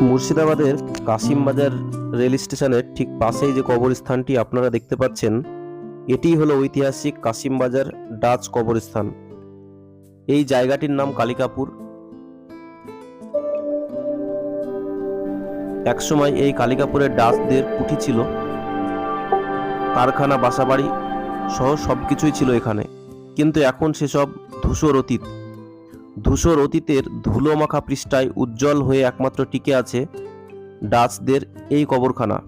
মুর্শিদাবাদের কাশিমবাজার রেল স্টেশনের ঠিক পাশেই যে কবরস্থানটি আপনারা দেখতে পাচ্ছেন, এটিই হলো ঐতিহাসিক কাশিমবাজার ডাচ কবরস্থান। এই জায়গাটির নাম কালিকাপুর। একসময় এই কালিকাপুরের ডাচদের কুঠি ছিল। কারখানা, বাসাবাড়ি সহ সব কিছুই ছিল এখানে। কিন্তু এখন সেসব ধূসর অতীত ধূসর অতীতের ধুলো মাখা পৃষ্ঠায় উজ্জ্বল হয়ে একমাত্র টিকে আছে ডাচদের এই কবরখানা।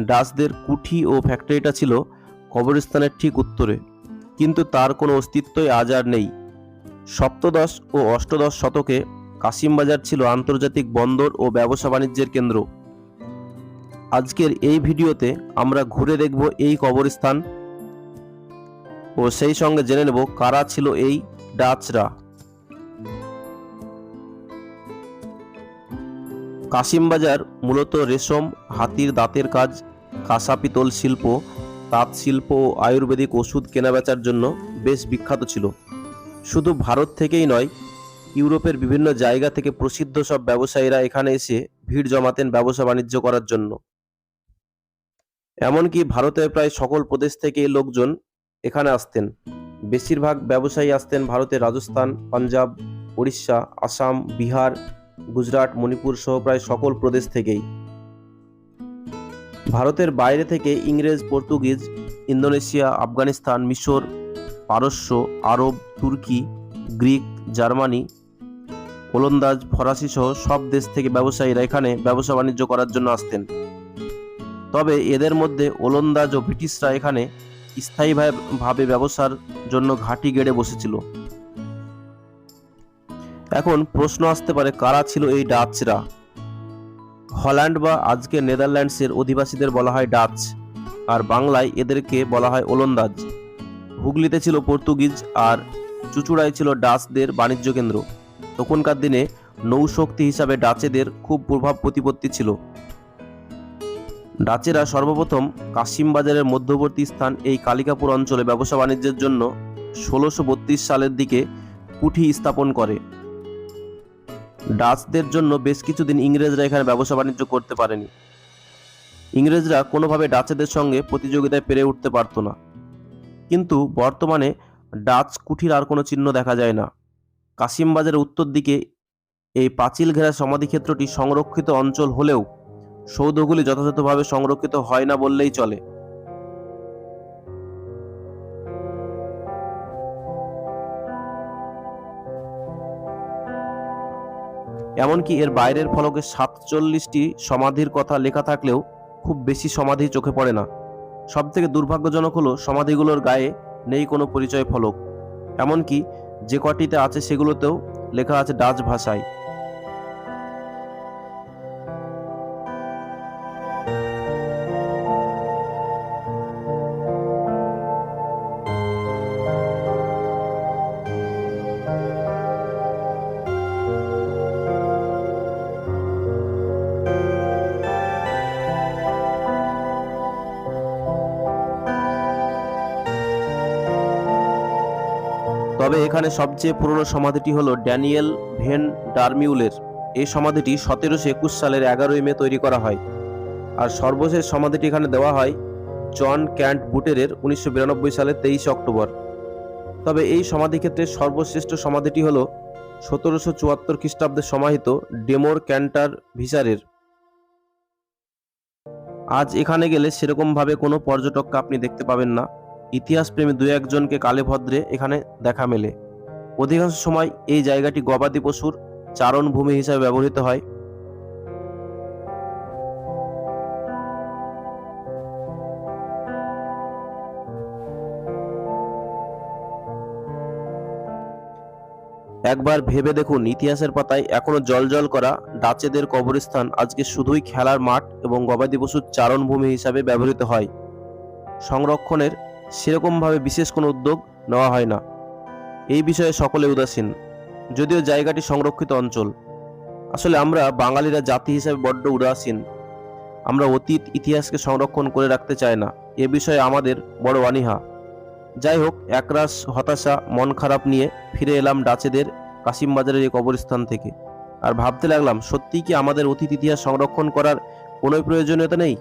ডাচদের কুঠি ও ফ্যাক্টরিটা ছিল কবরস্থানের ঠিক উত্তরে। কিন্তু তার কোনো অস্তিত্বই আজ আর নেই। সপ্তদশ ও অষ্টদশ শতকে কাশিমবাজার ছিল আন্তর্জাতিক বন্দর ও ব্যবসা বাণিজ্যের কেন্দ্র। আজকের এই ভিডিওতে আমরা ঘুরে দেখব এই কবরস্থান ও সেই সঙ্গে জেনে নেব কারা ছিল এই ডাচরা। কাশিমবাজার মূলত রেশম, হাতির দাঁতের কাজ, কাঁসা পিতল শিল্প, তাঁত শিল্প ও আয়ুর্বেদিক ওষুধ কেনাবেচার জন্য বেশ বিখ্যাত ছিল। শুধু ভারত থেকেই নয়, ইউরোপের বিভিন্ন জায়গা থেকে প্রসিদ্ধ সব ব্যবসায়ীরা এখানে এসে ভিড় জমাতেন ব্যবসা বাণিজ্য করার জন্য। এমনকি ভারতের প্রায় সকল প্রদেশ থেকে লোকজন এখানে আসতেন। বেশিরভাগ ব্যবসায়ী আসতেন ভারতের রাজস্থান, পাঞ্জাব উড়িষ্যা আসাম, বিহার গুজরাট, মণিপুর সহ প্রায় সকল প্রদেশ থেকেই। ভারতের বাইরে থেকে ইংরেজ, পর্তুগিজ, ইন্দোনেশিয়া, আফগানিস্তান, মিশর, পারস্য, আরব, তুর্কি, গ্রিক, জার্মানি ওলন্দাজ ফরাসি সহ সব দেশ থেকে ব্যবসায়ীরা এখানে ব্যবসা বাণিজ্য করার জন্য আসতেন। তবে এদের মধ্যে ওলন্দাজ ও ব্রিটিশরা এখানে স্থায়ীভাবে ব্যবসার জন্য ঘাঁটি গেড়ে বসেছিল। এখন প্রশ্ন আসতে পারে, কারা ছিল এই ডাচরা? হল্যান্ড বা আজকে নেদারল্যান্ডসের অধিবাসীদের বলা হয় ডাচ, আর বাংলায় এদেরকে বলা হয় ওলন্দাজ। হুগলিতে ছিল পর্তুগিজ, আর চুচুড়ায় ছিল ডাচদের বাণিজ্য কেন্দ্র। তখনকার দিনে নৌশক্তি হিসাবে ডাচেদের খুব প্রভাব প্রতিপত্তি ছিল। ডাচেরা সর্বপ্রথম কাশিম বাজারের মধ্যবর্তী স্থান এই কালিকাপুর অঞ্চলে ব্যবসা বাণিজ্যের জন্য ষোলোশো সালের দিকে কুঠি স্থাপন করে। ডাচদের জন্য বেশ কিছুদিন ইংরেজরা এখানে ব্যবসা বাণিজ্য করতে পারেনি। ইংরেজরা কোনোভাবে ডাচেদের সঙ্গে প্রতিযোগিতায় পেরে উঠতে পারত না। কিন্তু বর্তমানে ডাচ কুঠির আর কোনো চিহ্ন দেখা যায় না। কাশিমবাজারের উত্তর দিকে এই পাঁচিল ঘেরা সমাধিক্ষেত্রটি সংরক্ষিত অঞ্চল হলেও সৌধগুলি যথাযথভাবে সংরক্ষিত হয় না বললেই চলে। এমনকি এর বাইরের ফলকে সাতচল্লিশটি সমাধির কথা লেখা থাকলেও খুব বেশি সমাধি চোখে পড়ে না। সব থেকে দুর্ভাগ্যজনক হলো সমাধিগুলোর গায়ে নেই কোনো পরিচয় ফলক। এমনকি যে কটিতে আছে সেগুলোতেও লেখা আছে ডাচ ভাষায়। তবে এখানে সবচেয়ে পুরনো সমাধিটি হলো ড্যানিয়েল ভেন ডারমিউলের। এই সমাধিটি সতেরোশো একুশ সালের এগারোই মে তৈরি করা হয়। আর সর্বশেষ সমাধিটি এখানে দেওয়া হয় জন ক্যান্ট বুটেরের উনিশশো বিরানব্বই সালের তেইশে অক্টোবর। তবে এই সমাধিক্ষেত্রের সর্বশ্রেষ্ঠ সমাধিটি হলো সতেরোশো চুয়াত্তর খ্রিস্টাব্দে সমাহিত ডেমোর ক্যান্টার ভিসারের। আজ এখানে গেলে সেরকমভাবে কোনো পর্যটককে আপনি দেখতে পাবেন না। ইতিহাসপ্রেমী দু একজনকে কালে ভদ্রে এখানে দেখা মেলে। অধিকাংশ সময় এই জায়গাটি গবাদি পশুর চারণ ভূমি হিসাবে ব্যবহৃত হয়। একবার ভেবে দেখুন, ইতিহাসের পাতায় এখনও জলজল করা ডাচেদের কবরস্থান আজকে শুধুই খেলার মাঠ এবং গবাদি পশুর চারণ ভূমি হিসাবে ব্যবহৃত হয়। সংরক্ষণের সেরকমভাবে বিশেষ কোনো উদ্যোগ নেওয়া হয় না। এই বিষয়ে সকলে উদাসীন, যদিও জায়গাটি সংরক্ষিত অঞ্চল। আসলে আমরা বাঙালিরা জাতি হিসাবে বড্ড উদাসীন। আমরা অতীত ইতিহাসকে সংরক্ষণ করে রাখতে চাই না, এ বিষয়ে আমাদের বড় অনীহা। যাই হোক, একরাশ, হতাশা, মন খারাপ নিয়ে ফিরে এলাম ডাচেদের কাশিমবাজারের এই কবরস্থান থেকে। আর ভাবতে লাগলাম, সত্যিই কি আমাদের অতীত ইতিহাস সংরক্ষণ করার কোনো প্রয়োজনীয়তা নেই?